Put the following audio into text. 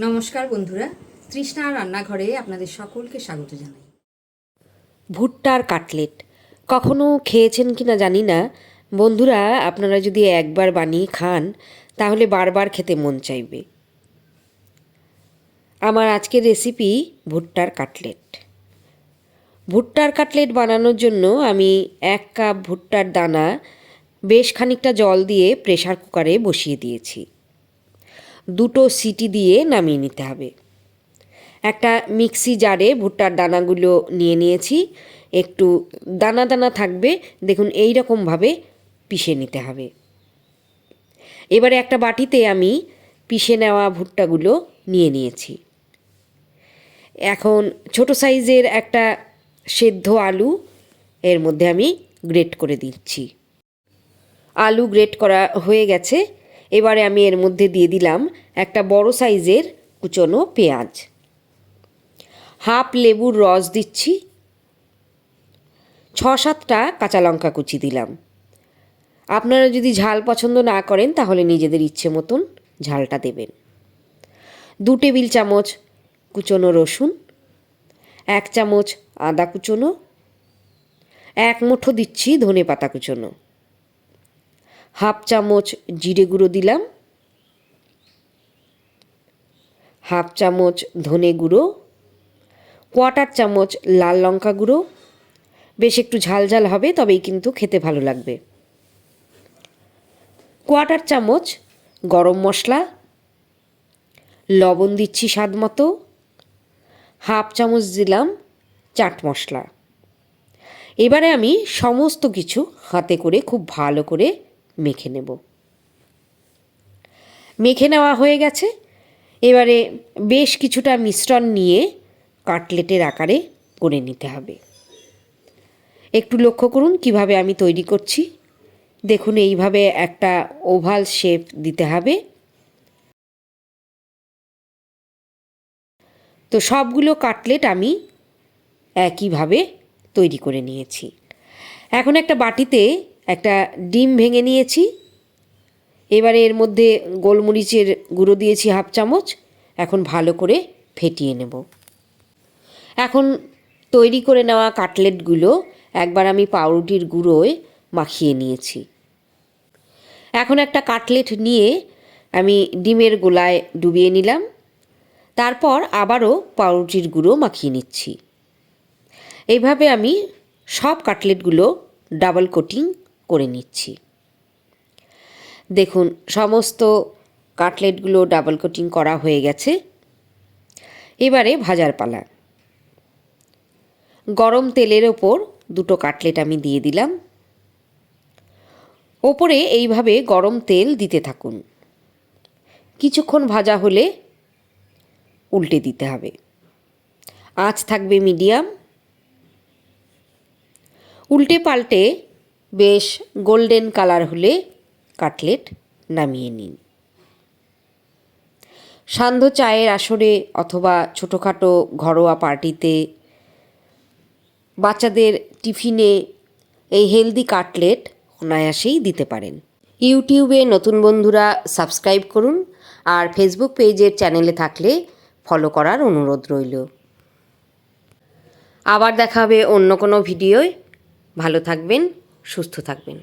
নমস্কার বন্ধুরা, তৃষ্ণা রান্নাঘরে আপনাদের সকলকে স্বাগত জানাই। ভুট্টার কাটলেট, কখনো খেয়েছেন কি না জানি না। বন্ধুরা, আপনারা যদি একবার বানিয়ে খান, তাহলে বারবার খেতে মন চাইবে। আমার আজকের রেসিপি ভুট্টার কাটলেট। ভুট্টার কাটলেট বানানোর জন্য আমি এক কাপ ভুট্টার দানা, বেশ খানিকটা জল দিয়ে প্রেসার কুকারে বসিয়ে দিয়েছি। দুটো সিটি দিয়ে নামিয়ে নিতে হবে। একটা মিক্সি জারে ভুট্টার দানাগুলো নিয়ে নিয়েছি। একটু দানা দানা থাকবে, দেখুন এই রকমভাবে পিষে নিতে হবে। এবারে একটা বাটিতে আমি পিষে নেওয়া ভুট্টাগুলো নিয়ে নিয়েছি। এখন ছোট সাইজের একটা সেদ্ধ আলু এর মধ্যে আমি গ্রেট করে দিচ্ছি। আলু গ্রেট করা হয়ে গেছে। এবারে আমি এর মধ্যে দিয়ে দিলাম একটা বড় সাইজের কুচনো পেঁয়াজ। হাফ লেবুর রস দিচ্ছি। ছ সাতটা কাঁচা লঙ্কা কুচি দিলাম। আপনারা যদি ঝাল পছন্দ না করেন, তাহলে নিজেদের ইচ্ছে মতন ঝালটা দেবেন। দু টেবিল চামচ কুচনো রসুন, এক চামচ আদা কুচনো, এক মুঠো দিচ্ছি ধনে পাতা কুচনো। হাফ চামচ জিরে গুঁড়ো দিলাম, হাফ চামচ ধনে গুঁড়ো, কোয়াটার চামচ লাল লঙ্কা গুঁড়ো। বেশ একটু ঝাল ঝাল হবে, তবেই কিন্তু খেতে ভালো লাগবে। কোয়াটার চামচ গরম মশলা, লবণ দিচ্ছি স্বাদ মতো, হাফ চামচ দিলাম চাট মশলা। এবারে আমি সমস্ত কিছু হাতে করে খুব ভালো করে মেখে নেব। মেখে নেওয়া হয়ে গেছে। এবারে বেশ কিছুটা মিশ্রণ নিয়ে কাটলেটের আকারে করে নিতে হবে। একটু লক্ষ্য করুন কীভাবে আমি তৈরি করছি। দেখুন এইভাবে একটা ওভাল শেপ দিতে হবে। তো সবগুলো কাটলেট আমি একইভাবে তৈরি করে নিয়েছি। এখন একটা বাটিতে একটা ডিম ভেঙে নিয়েছি। এবারে এর মধ্যে গোলমরিচের গুঁড়ো দিয়েছি হাফ চামচ। এখন ভালো করে ফেটিয়ে নেব। এখন তৈরি করে নেওয়া কাটলেটগুলো একবার আমি পাউরুটির গুঁড়োয় মাখিয়ে নিয়েছি। এখন একটা কাটলেট নিয়ে আমি ডিমের গোলায় ডুবিয়ে নিলাম। তারপর আবারও পাউরুটির গুঁড়ো মাখিয়ে নিচ্ছি। এইভাবে আমি সব কাটলেটগুলো ডাবল কোটিং করে নিচ্ছি। দেখুন, সমস্ত কাটলেটগুলো ডাবল কোটিং করা হয়ে গেছে। এবারে ভাজার পালা। গরম তেলের ওপর দুটো কাটলেট আমি দিয়ে দিলাম। ওপরে এইভাবে গরম তেল দিতে থাকুন। কিছুক্ষণ ভাজা হলে উল্টে দিতে হবে। আঁচ থাকবে মিডিয়াম। উল্টে পাল্টে বেশ গোল্ডেন কালার হলে কাটলেট নামিয়ে নিন। সান্ধ্য চায়ের আসরে অথবা ছোটোখাটো ঘরোয়া পার্টিতে বাচ্চাদের টিফিনে এই হেলদি কাটলেট অনায়াসেই দিতে পারেন। ইউটিউবে নতুন বন্ধুরা সাবস্ক্রাইব করুন আর ফেসবুক পেজের চ্যানেলে থাকলে ফলো করার অনুরোধ রইল। আবার দেখা হবে অন্য কোনো ভিডিওয়। ভালো থাকবেন। সুস্থ থাকবেন।